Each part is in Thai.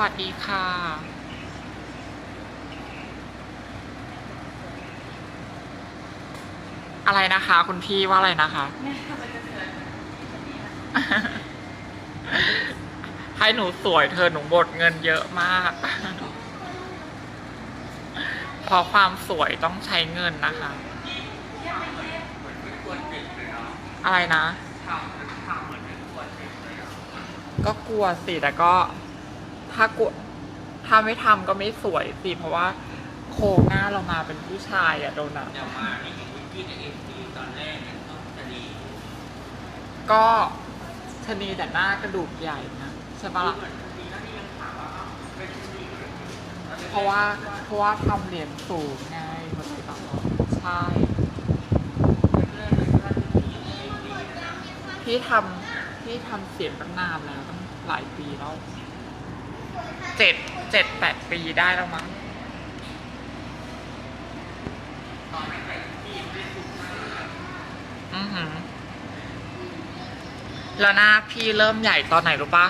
วัสดีค่ะอะไรนะคะ คุณพี่ว่าอะไรนะคะ ให้หนูสวยเธอหนูหมดเงินเยอะมาก เพราะความสวยต้องใช้เงินนะคะ อะไรนะ ก็กลัวสิแต่ก็ ถ้ากลัวถ้าไม่ทำก็ไม่สวยสิเพราะว่าโครงหน้าเรามาเป็นผู้ชายอะโดนอะอย่ามานี่เห็นวิกกี้กับเอฟซีตอนแรกเนี่ยต้องจะดีก็ชะนีแต่หน้ากระดูกใหญ่นะใช่ปะล่ะดีแล้วนี่ยังถามว่าเอ้าเป็นดีหรือเพราะว่าเพราะว่าทำเหรียญสูงไงมันเลยแบบว่าใช่ เรื่องเลยว่าที่เอฟซีนะ พี่ทำพี่ทำเสียงตั้งนานแล้วตั้งหลายปีแล้ว เจ็ดเจ็ดแปดปีได้แล้วมั้งตอนนั้นใส่ที่ไม่ได้สุกมากอือหือแล้วหน้าพี่เริ่มใหญ่ตอนไหนรู้ปะ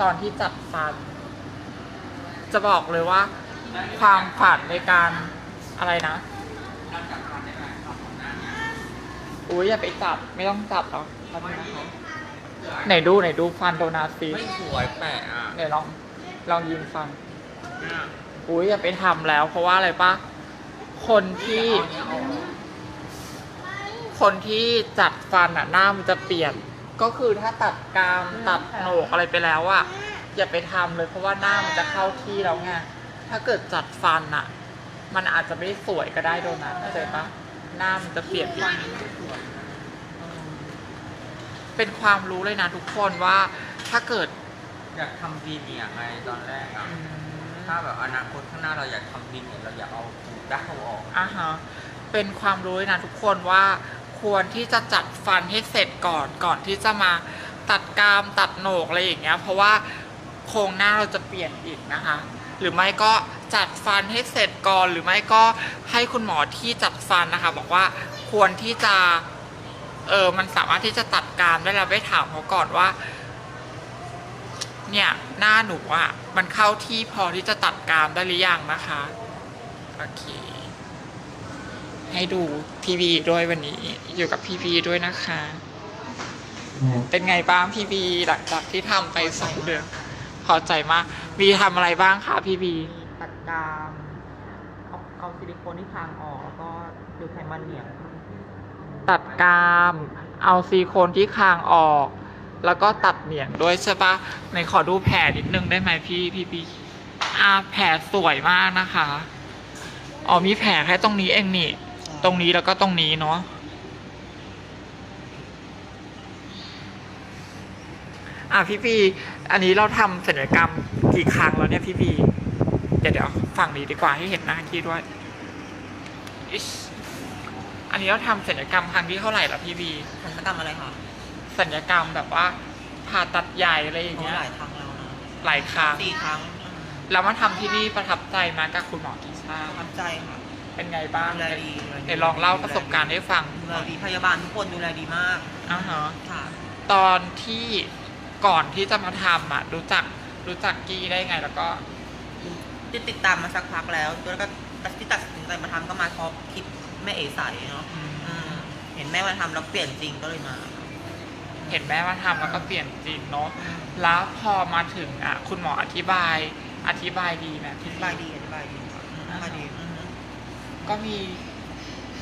ตอนที่จัดฟัน จะบอกเลยว่า ความฝันในการอะไรนะเราจับทานได้ไหมครับของหน้าเนี่ยอุ้ยอย่าไปจับไม่ต้องจับหรอกทำนะคะไหนดูไหนดูฟันโดนาซีไม่สวยแปะอะไหนลอง ลองยืนฟันเนี่ยอุ้ยอย่าไปทำแล้ว เพราะว่าอะไรปะคนที่ คนที่จัดฟันอะหน้ามันจะเปลี่ยน ก็คือถ้าตัดกรามตัดโหนกอะไรไปแล้วอะอย่าไปทำเลย เพราะว่าหน้ามันจะเข้าที่แล้วไงถ้าเกิดจัดฟันอะมันอาจจะไม่สวยก็ได้โดนัทเข้าใจปะหน้ามันจะเปลี่ยนไปเป็นความรู้เลยนะทุกคนว่าถ้าเกิด อยากทำดีเนี่ยไงตอนแรกอะอืมถ้าแบบอนาคตข้างหน้าเราอยากทำดีเนี่ยเราอยากเอาหูด้าวออกอ่าฮะเป็นความรู้เลยนะทุกคนว่าควรที่จะจัดฟันให้เสร็จก่อนก่อนที่จะมาตัดกรามตัดโหนกอะไรอย่างเงี้ย เพราะว่าโครงหน้าเราจะเปลี่ยนอีกนะคะ หรือไม่ก็จัดฟันให้เสร็จก่อน หรือไม่ก็ให้คุณหมอที่จัดฟันนะคะ บอกว่าควรที่จะเออมันสามารถที่จะตัดกรามได้แล้วไปถามเขาก่อนว่า เนี่ยหน้าหนูอะมันเข้าที่พอที่จะตัดกรามได้หรือยังนะคะ โอเค ให้ดูพีวีด้วยวันนี้ อยู่กับพีวีด้วยนะคะ เป็นไงบ้างพีวีหลังจากที่ทำไปสองเดือนพอใจมากวีทำอะไรบ้างคะพีวีตัดกรามเอาเอาซิลิโคนที่คางออกแล้วก็ดูไขมันเหนียงตัดกราม เอาซีโคนที่คางออก แล้วก็ตัดเหนียงด้วยใช่ปะในขอดูแผลนิดนึงได้ไหมพี่พี่พีอ่าแผลสวยมากนะคะอ๋อมีแผลแค่ตรงนี้เองนี่ ตรงนี้แล้วก็ตรงนี้เนาะอะพี่พีอันนี้เราทำศัลยกรรมกี่ครั้งแล้วเนี่ยพี่พีเดี๋ยวเดี๋ยวฝั่งนี้ดีกว่าให้เห็นหน้าที่ด้วยอิ๊ชอันนี้เราทำศัลยกรรมครั้งที่เท่าไหร่ละพี่พีทันตกรรมอะไรคะ ศัลยกรรมแบบว่าผ่าตัดใหญ่อะไรอย่างโอ้เงี้ยหลายครั้งแล้วนะหลายครั้งสี่ครั้งแล้วมาทำที่นี่ประทับใจมากับคุณหมอกีชาประทับใจค่ะเป็นไงบ้างดูแลดีดูแลดีเดี๋ยวลองเล่าประสบการณ์ให้ฟังดูแลดีพยาบาลทุกคนดูแลดีมากอ่าฮะค่ะตอนที่ก่อนที่จะมาทำอะรู้จักรู้จักกี้ได้ไงแล้วก็ติดติดตามมาสักพักแล้วแล้วก็ที่ตัดสินใจมาทำก็มาเพราะคลิปแม่เอ๋ใสเนาะอืมเห็นแม่มาทำแล้วเปลี่ยนจริงก็เลยมา เห็นแม่ว่าทำแล้วก็เปลี่ยนจริงเนาะแล้วพอมาถึงอะคุณหมออธิบายอธิบายดีไหมอพี่ธิบายดีอธิบายดีค่ะอืมอธิบายดีอืมก็มี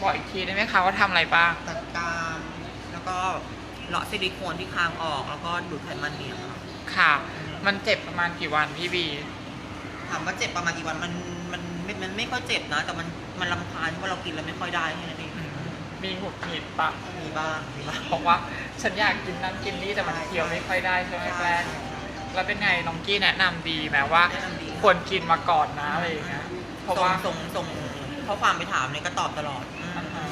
บอกอีกทีได้ไหมคะว่าทำอะไรบ้างตัดกรามแล้วก็เลาะซิลิโคนที่คางออก แล้วก็ดูดไขมันเหนียงค่ะค่ะ มันเจ็บประมาณกี่วันพี่บีถามว่าเจ็บประมาณกี่วันมันมันไม่มันไม่ค่อยเจ็บนะ แต่มันมันลำคาญเพราะเรากินแล้วไม่ค่อยได้แค่นั้นเอง มีหงุดหงิดปะมีบ้างมีบ้าง บอกว่าฉันอยากกินนั่นกินนี่แต่มันเคี้ยวไม่ค่อยได้ใช่ไหมแกล้งแล้วเป็นไงน้องกี้แนะนำดีไหมว่า แนะนำดี ควรกินมาก่อนนะอะไรอย่างเงี้ยเพราะว่าส่งส่งส่งข้อความไปถามเนี่ยก็ตอบตลอดอืมอ่าฮะ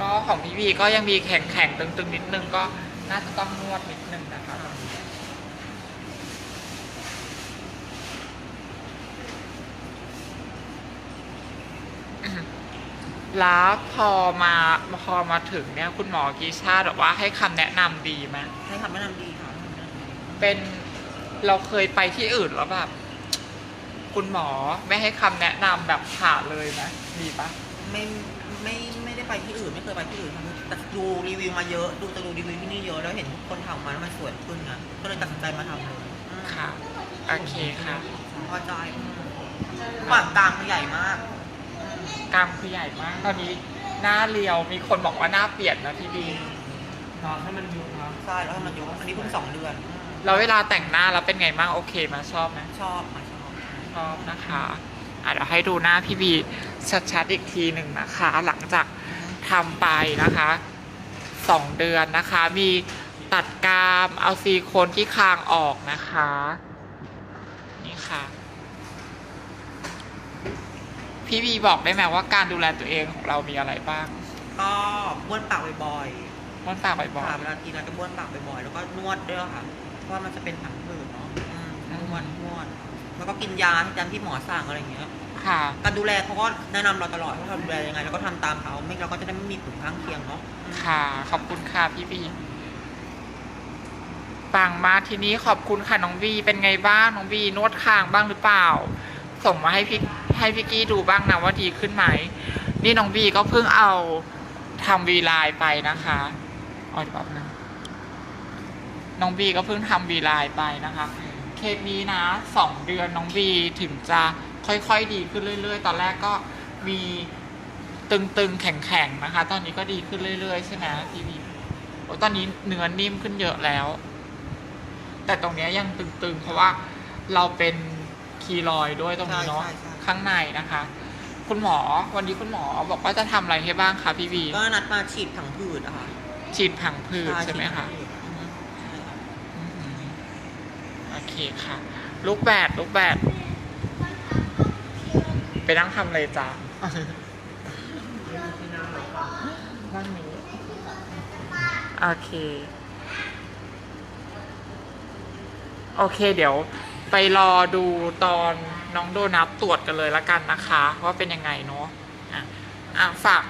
ก็ของพี่บีก็ยังมีแข็งแข็งๆตึงๆนิดนึงก็น่าจะต้องนวดนิดนึงนะคะ แล้วพอมาพอมาถึงเนี่ยคุณหมอกีชาติบอกว่าให้คำแนะนำดีไหมให้คำแนะนำดีค่ะให้คำแนะนำดีเป็นเราเคยไปที่อื่นแล้วแบบคุณหมอไม่ให้คำแนะนำแบบผ่าเลยไหมมีปะไม่ไม่ไม่ได้ไปที่อื่นไม่เคยไปที่อื่นค่ะแต่ดูรีวิวมาเยอะ ดูจะดูรีวิวที่นี่เยอะแล้วเห็นคนทำมาแล้วมันสวยขึ้นไงก็เลยตัดสินใจมาทำเลยอืมค่ะโอเคค่ะ พอใจปากกลางมันใหญ่มาก กล้ามคือใหญ่มาก ตอนนี้หน้าเรียวมีคนบอกว่าหน้าเปลี่ยนนะพี่บีนอนให้มันยุบนะใช่แล้วให้มันยกอันนี้เพิ่งสองเดือนอืมแล้วเวลาแต่งหน้าแล้วเป็นไงบ้างโอเคไหมชอบไหมชอบค่ะชอบชอบนะคะอะเดี๋ยวให้ดูหน้าพี่บีชัดๆอีกทีหนึ่งนะคะ หลังจากทำไปนะคะสองเดือนนะคะ มีตัดกรามเอาซีโคนที่คางออกนะคะ นี่ค่ะ พี่บีบอกได้ไหมว่าการดูแลตัวเองของเรามีอะไรบ้างก็บ้วนปากบ่อยม้วนปากๆบ่อยค่ะเวลากินเราจะบ้วนปากบ่อยๆแล้วก็นวดด้วยค่ะเพราะว่ามันจะเป็นผังผืดเนาะอืมนวดนวดแล้วก็กินยาที่ตามที่หมอสั่งอะไรอย่างเงี้ย ๆค่ะ การดูแลเขาก็แนะนำเราตลอดว่าเราดูแลยังไงเราก็ทำตามเขาไม่เราก็จะได้ไม่มีผลข้างเคียงเนาะอืมค่ะ ขอบคุณค่ะพี่บีปังมากทีนี้ขอบคุณค่ะน้องบีเป็นไงบ้างน้องบีนวดคางบ้างหรือเปล่า ส่งมาให้พี่ ให้พี่กี้ดูบ้างนะว่าดีขึ้นไหม นี่น้องบีก็เพิ่งเอาทำวีไลน์ไปนะคะเอาดีกว่านน้องบีก็เพิ่งทำวีไลน์ไปนะคะ เคสนี้นะสองเดือนน้องบีถึงจะค่อยๆดีขึ้นเรื่อย ๆ ตอนแรกก็มีตึงๆแข็งๆนะคะ ตอนนี้ก็ดีขึ้นเรื่อย ๆ ใช่ไหมพี่บีโอ้ตอนนี้เนื้อนิ่มขึ้นเยอะแล้ว แต่ตรงเนี้ยยังตึงๆ เพราะว่าเราเป็นคีรอยด้วยตรงนี้เนาะ ข้างในนะคะ คุณหมอวันนี้คุณหมอบอกว่าจะทำอะไรให้บ้างคะพี่บีก็นัดมาฉีดผังผืดอะค่ะฉีดผังผืดใช่ไหมคะฉีดผังผืดอือฮึใช่ค่ะอืมโอเคค่ะ ลูกแบดลูกแบดไปนั่งทำเลยจ้านั่งนี้โอเค โอเค เดี๋ยวไปรอดูตอน น้องโดนัทตรวจกันเลยละกันนะคะว่าเป็นยังไงเนาะอะอะฝาก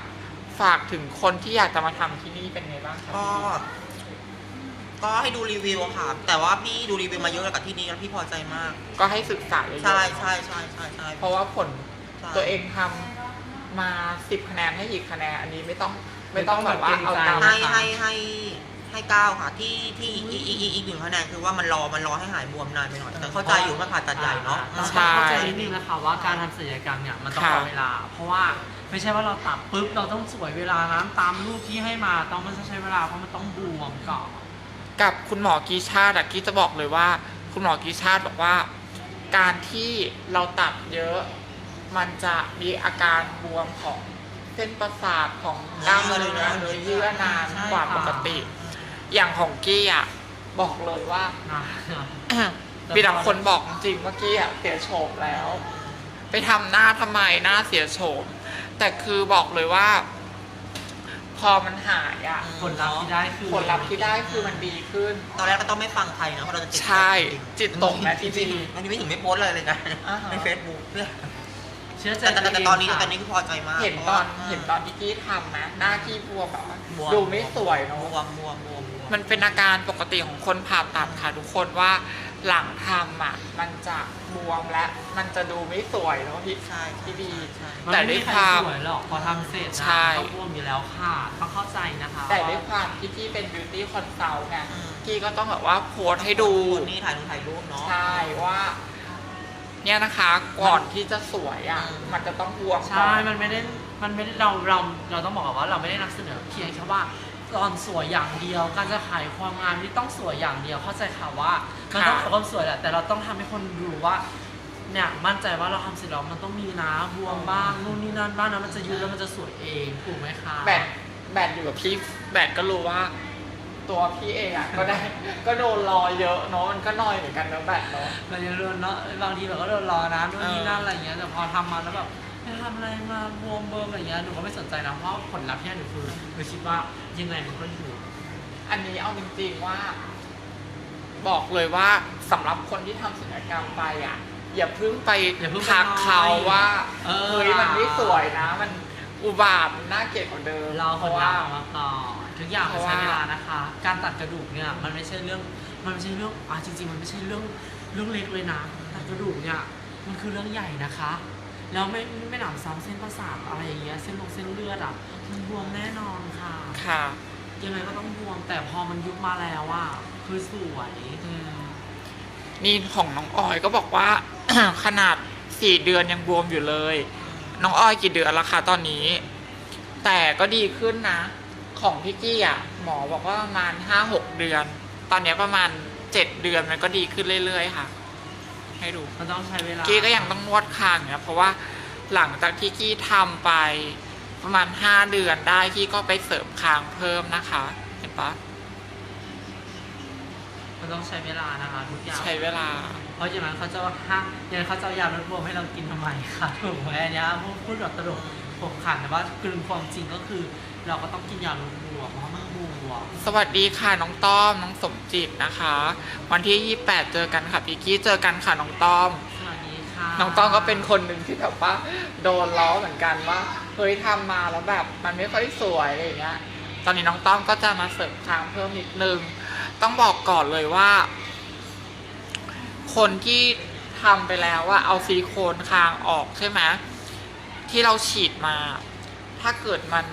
ฝากถึงคนที่อยากจะมาทำที่นี่เป็นไงบ้างคะก็ก็ให้ดูรีวิวค่ะ แต่ว่าพี่ดูรีวิวมาเยอะแล้วกับที่นี่แล้วพี่พอใจมาก ก็ให้ศึกษาเยอะๆใช่ใช่ใช่ใช่ใช่เพราะว่าผลใช่ ตัวเองทำมาสิบคะแนนให้อีกคะแนนอันนี้ไม่ต้องไม่ต้องแบบว่าเอาตามให้ให้ให้ ให้เก้าค่ะที่ที่อีกอีกอีกอีกหนึ่งคะแนนคือว่ามันรอมันรอให้หายบวมนานไปหน่อยแต่เข้าใจอยู่ว่าผ่าตัดใหญ่เนาะต้องใช่เข้าใจนิดนึงนะคะว่าการทำศัลยกรรมเนี่ยมันต้องค่ะรอเวลา เพราะว่าไม่ใช่ว่าเราตัดปุ๊บเราต้องสวยเวลานั้นตามรูปที่ให้มาต้องมันจะใช้เวลาเพราะมันต้องบวมก่อน กับคุณหมอกีชาติอะกีจะบอกเลยว่า คุณหมอกีชาติบอกว่า การที่เราตัดเยอะ มันจะมีอาการบวมของเส้นประสาทของกล้ามเนื้อเนื้อเยื่อนานใช่กว่าค่ะปกติ อย่างของกี้อะบอกเลยว่านะมีแต่คนบอกจริงเมื่อกี้อะเสียโฉมแล้ว ไปทำหน้าทำไมหน้าเสียโฉมแต่คือบอกเลยว่า พอมันหายอะผลลัพธ์ที่ได้คือผลลัพธ์ที่ได้คือมันดีขึ้น ตอนแรกก็ต้องไม่ฟังใครนะเพราะเราจะจิตตกใช่จิตตกนะจจริริงงๆอันนี้ไม่ถึงไม่โพสต์เลยเลยนะอ่าฮะในเฟซบุ๊กเนี่ยเชื่อใจแต่แต่แต่ตอนนี้ตอนนี้คือพอใจมาก เห็นพราะตว่าอนเห็นตอนที่กี้ทำนะ หน้ากี้บวมแบบว่าบวมดูไม่สวยบเนาะวมบวมบวมบวม มันเป็นอาการปกติของคนผ่าตัดค่ะทุกคนว่าหลังทำอะมันจะบวมและมันจะดูไม่สวยเนาะพี่ใช่พี่บีใช่มันแต่ไม่ด้วมียใคครวามสวยหรอกพอทำเสร็จนะใช่ ก็บวมอยู่แล้วค่ะต้องเข้าใจนะคะแต่ด้วยความที่กี้เป็นบิวตี้คอนซัลท์ไงอืมกี้ก็ต้องแบบว่าโพสต์ให้ดู คนนี้ถ่ายรูปถ่ายรูปเนาะ ใช่ว่า เนี่ยนะคะก่อนที่จะสวยอะ อืม มันจะต้องบวมก่ใช่อนมันไม่ได้ มันไม่ได้เรา เรา เราต้องบอกก่อนว่าเราไม่ได้นำเสนอเพียงแค่ว่า ตอนสวยอย่างเดียว การจะขายความงามนี่ต้องสวยอย่างเดียว เข้าใจค่ะว่ามันต้องขายความสวยแหละแต่เราต้องทำให้คนรู้ว่าเนี่ยมั่นใจว่าเราทำเสร็จแล้วมันต้องมีนะบวมบ้างนู่นนี่นั่นบ้างนะมันจะยุบแล้วมันจะสวยเองถูกไหมคะ แบตแบตอยู่กับพี่แบตก็รู้ว่า ตัวพี่เองอะ ก็ได้ ก็โดนรอเยอะเนาะมันก็น้อยเหมือนกันนะแบตเนาะ เราจะโดนเนาะบางทีเราก็โดนรอนะนู่นนี่เออนั่นอะไรอย่างเงี้ยแต่พอทำมาแล้วแบบ ไปทำอะไรมาบวมเบิร์มอะไรเงี้ยหนูก็ไม่สนใจนะเพราะผลลัพธ์ที่ได้หนูคือหนูคิดว่ายังไงมันก็อยู่อันนี้เอาจริงๆว่า บอกเลยว่าสำหรับคนที่ทำศัลยกรรมไปอะ อย่าเพิ่งไปอย่าเพิ่งไปทักเขาน้อยว่าเออ เฮ้ยมันไม่สวยนะ มันอุบาทมันน่าเกลียดกว่าเดิมเราเพคนราะละว่าออกมาก่อนทุกอย่างเพมันราะใช้ว่าเวลานะคะ การตัดกระดูกเนี่ยมันไม่ใช่เรื่องมันไม่ใช่เรื่องอะจริง ๆ มันไม่ใช่เรื่องเรื่องเล็กเลยนะแต่กระดูกเนี่ยมันคือเรื่องใหญ่นะคะ แล้วไม่ไม่หนำซ้ำเส้นประสาทอะไรอย่างเงี้ยเส้นลงเส้นเลือดอะมันบวมแน่นอนค่ะ ค่ะ ยังไงก็ต้องบวมแต่พอมันยุบมาแล้วอะคือสวยอืมนี่ของน้องออยก็บอกว่า ขนาดสี่เดือนยังบวมอยู่เลย น้องออยกี่เดือนและคะตอนนี้ แต่ก็ดีขึ้นนะ ของพี่กี้อะ หมอบอกว่าประมาณห้าหกเดือน ตอนเนี้ยประมาณเจ็ดเดือนมันก็ดีขึ้นเรื่อยๆค่ะ ให้ดู มันต้องใช้เวลากี้ก็ยังต้องนวดคางเนี่ยเพราะว่าหลังจากที่กี้ทำไปประมาณห้าเดือนได้กี้ก็ไปเสริมคางเพิ่มนะคะ เห็นปะมันต้องใช้เวลานะคะทุกอย่าง ใช้เวลา เพราะอย่างนั้นเขาจะห้ามอย่างนั้นเขาจะเอายาลดบวมให้เรากินทำไมคะถูกไหมอันเนี้ยพูดพูดแบบตลกผมขันแต่ว่าคือความจริงก็คือ เราก็ต้องกินยาลดบวมเพราะมันบวม สวัสดีค่ะน้องต้อมน้องสมจิตนะคะ วันที่ 28 เจอกันค่ะพี่กี้เจอกันค่ะน้องต้อม สวัสดีค่ะน้องต้อมก็เป็นคนหนึ่งที่แบบว่าโดนล้อเหมือนกันว่าเฮ้ยทำมาแล้วแบบมันไม่ค่อยสวยอะไรอย่างเงี้ย ตอนนี้น้องต้อมก็จะมาเสริมคางเพิ่มนิดนึง ต้องบอกก่อนเลยว่า คนที่ทำไปแล้วว่าเอาซิลิโคนคางออกใช่ไหมที่เราฉีดมา ถ้าเกิดมัน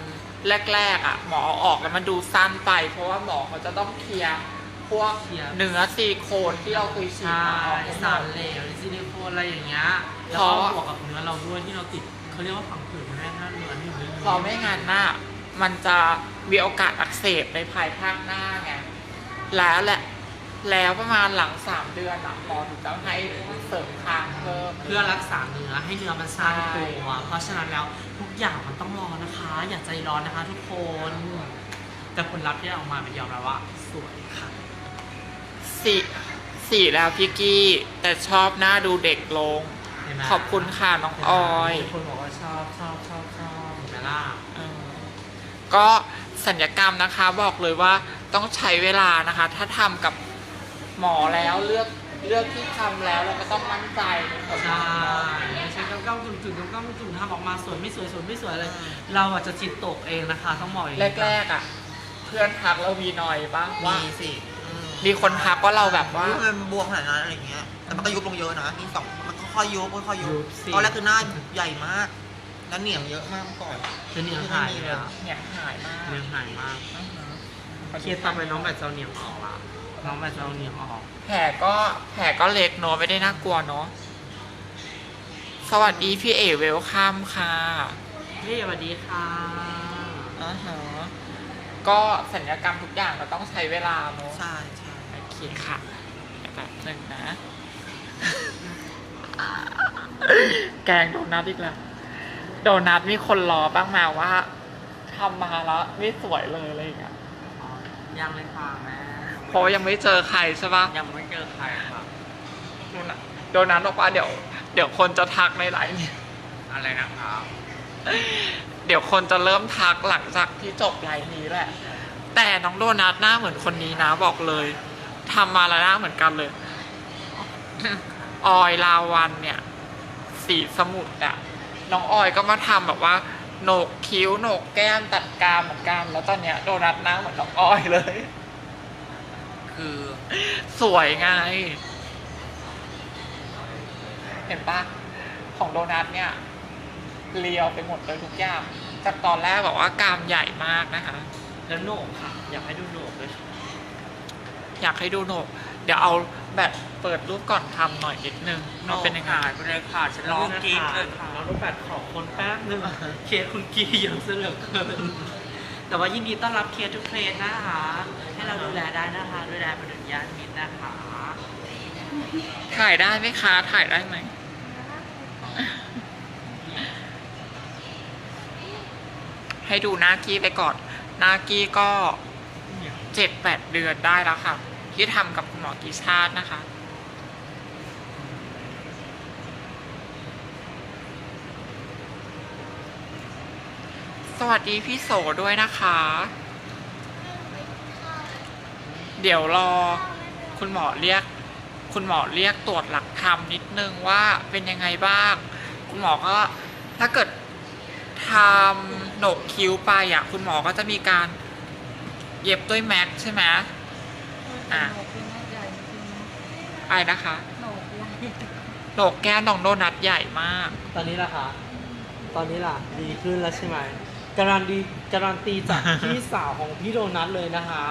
แรก ๆ อะ หมอเอาออกแล้วมันดูสั้นไป เพราะว่าหมอเขาจะต้องเคลียร์พวกเคลียร์ เนื้อซิลิโคนที่เราเคยฉีดใช่มาออกให้หมสารด เหลวซิลิโคนอะไรอย่างเงี้ยแล้วเพก็ราะ บวกกับเนื้อเราด้วยที่เราติดเขาเรียกว่าผังผืดมันแน่นเนื้อนี่อยู่เพราะไม่งั้นน่ะมันจะมีโอกาสอักเสบในภายภาคหน้าไงแล้วแหละ แล้วประมาณหลังสามเดือนอะหมอถึงจะให้เสริมคางเพิ่ม เพื่อรักษาเนื้อให้เนื้อมันสร้างใช่ตัวเพราะฉะนั้นแล้วทุกอย่างมันต้องรอนะคะ อย่าใจร้อนนะคะ ทุกคน แต่ผลลัพธ์ที่ออกมาเป็นยอมรับว่าสวยค่ะสี่สี่แล้วพี่กี้ แต่ชอบหน้าดูเด็กลง เห็นไหมขอบคุณค่ะน้องออย มีคนบอกว่าชอบชอบชอบชอบเห็นไหมล่ะเออก็สัญญกรรมนะคะบอกเลยว่าต้องใช้เวลานะคะ ถ้าทำกับ หมอแล้วเลือกเลือกที่ทำแล้วเราก็ต้องมั่นใจในผลใช่ลัพธ์เนาะไม่ใช่ก้าวก้าวกึ่งกึ่งก้าวก้าวกึ่งกึ่งทำออกมาสวยไม่สวยสวยไม่สวยอะไรเราอาจจะจิตตกเองนะคะต้องบอกอย่างนี้แรกๆอะ เพื่อนทักเรามีหน่อยปะว่ามีสิอืมมีคนทักว่าเราแบบว่าอุ๊ยมันบวมขนาดนั้นอะไรอย่างเงี้ย แต่มันก็ยุบลงเยอะนะมีสองมันค่อยๆยุบค่อยๆยุยุบบสิ ตอนแรกคือหน้าใหญ่มาก แล้วเหนียงเยอะมากเมื่อก่อน จะเหนียงหายเลยอะเนี่ยหายมากเหนียงหายมาก อือหือเครียดต่อไปน้องแบบจะเอาเหนียงออกละ น้องแบบจะเอาเหนียงออก แผลก็แผลก็เล็กเนอะไม่ได้น่ากลัวเนอะสวัสดีพี่เอเวลคัมค่ะพี่สวัสดีค่ะอ่าฮะก็สัญญกรรมทุกอย่างเราต้องใช้เวลาเนอะใช่ใช่โอเคค่ะแบบหนึ่งนะ แกงโดนัทอีกแล้วโดนัทมีคนรอบ้างมาว่าทำมาแล้วไม่สวยเลยอะไรอย่างเงี้ยอ๋อยังเลยค่ะแม่ เพราะว่ายังไม่เจอใครใช่ปะยังไม่เจอใครค่ะนู่นน่ะโดนัทบอกว่าเดี๋ยว เดี๋ยวคนจะทักในไลน์เนี่ยอะไรนะครับเดี๋ยวคนจะเริ่มทักหลังจากที่จบไลน์นี้แหละ แต่น้องโดนัทหน้าเหมือนคนนี้นะบอกเลยทำมาแล้วหน้าเหมือนกันเลย ออยลาวันเนี่ย สีสมุทรอะน้องออยก็มาทำแบบว่าโหนกคิ้วโหนกแก้มตัดกรามเหมือนกันแล้วตอนเนี้ยโดนัทหน้าเหมือนน้องออยเลย คือ สวยไง เห็นปะของโดนัทเนี่ยเรียวไปหมดเลยทุกอย่าง จากตอนแรกบอกว่ากรามใหญ่มากนะคะ แล้วโหนกค่ะ อยากให้ดูโหนกด้วยค่ะอยากให้ดูโหนก เดี๋ยวเอาแบบเปิดรูปก่อนทำหน่อยนิดนึงมันเป็นยังไงหายไปเลยค่ะฉันร้องกรี๊ดเลยค่ะ น้องรูปแบบขอคนแป๊บนึงเคสคุณกีเยอะเสือเหลือเกิน แต่ว่ายินดีต้อนรับเคสทุกเคสนะคะ ให้เราดูแลได้นะคะดูแลเป็นญาติมิตรนะคะ ถ่ายได้ไหมคะ ถ่ายได้ไหม ให้ดูหน้ากี้ไปก่อนหน้ากี้ก็เจ็ดแปดเดือนได้แล้วค่ะ ที่ทำกับคุณหมอกีชาตินะคะ สวัสดีพี่โสด้วยนะคะ เดี๋ยวรอคุณหมอเรียก คุณหมอเรียกตรวจหลักธรรมนิดนึงว่าเป็นยังไงบ้าง คุณหมอก็ถ้าเกิดทำโหนกคิ้วไปอะคุณหมอก็จะมีการเย็บด้วยแม็กใช่ไหมอะอะไรนะคะโหนกแก้มน้องโดนัทใหญ่มาก ตอนนี้ล่ะคะ ตอนนี้ล่ะ ดีขึ้นแล้วใช่ไหม การันดีการันตีจากพี่สาวของพี่โดนัทเลยนะคะ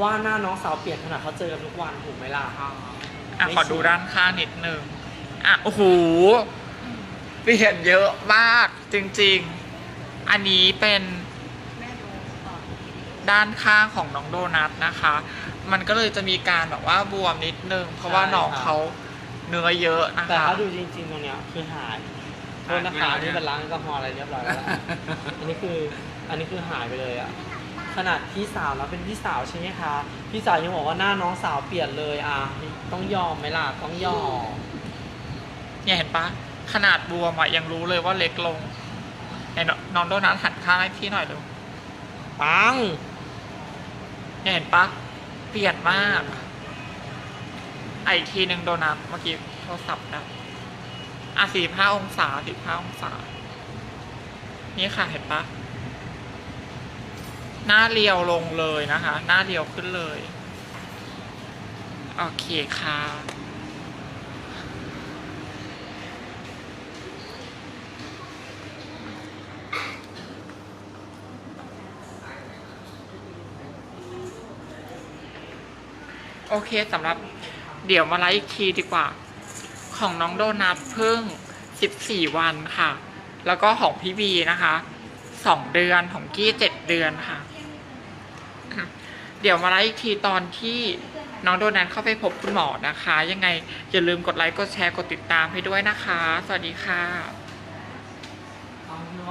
ว่าหน้าน้องสาวเปลี่ยนขนาดเขาเจอกันทุกวันถูกไหมล่ะอะขอดูด้านข้างนิดนึงอะโอ้โหเปลี่ยนเยอะมากจริงๆ อันนี้เป็นด้านข้างของน้องโดนัทนะคะ มันก็เลยจะมีการแบบว่าบวมนิดนึง เพราะว่าใช่น้องครับเขาเนื้อเยอะนะแต่คะถ้าดูจริงๆตรงเนี้ยคือหาย โทษนะคะหายไปแล้วนี่เป็นล้างแอลกอฮอล์อะไรเรียบร้อยแล้วล่ะอันนี้คืออันนี้คือหายไปเลยอะขนาดพี่สาวแล้วเป็นพี่สาวใช่ไหมคะ พี่สาวยังบอกว่าหน้าน้องสาวเปลี่ยนเลยอะ ต้องยอมไหมล่ะ ต้องยอม เนี่ยเห็นปะขนาดบวมอะยังรู้เลยว่าเล็กลงไหนนน้องโดนัทหันข้างให้พี่หน่อยดูปัง เนี่ยเห็นปะเปลี่ยนมากอะอีกทีหนึ่งโดนัทเมื่อกี้โทรศัพท์นะ อะสี่ห้าองศาสี่ห้าองศา นี่ค่ะเห็นปะหน้าเรียวลงเลยนะคะ หน้าเรียวขึ้นเลย โอเคค่ะ โอเคสำหรับเดี๋ยวมาไลฟ์อีกทีดีกว่า ของน้องโดนัทเพิ่ง 14 วันค่ะ แล้วก็ของพี่บีนะคะ 2 เดือนของกี้ 7 เดือนค่ะ เดี๋ยวมาไลฟ์อีกทีตอนที่น้องโดนัทเข้าไปพบคุณหมอนะคะ ยังไงอย่าลืมกดไลค์ กดแชร์ กดติดตามให้ด้วยนะคะ สวัสดีค่ะ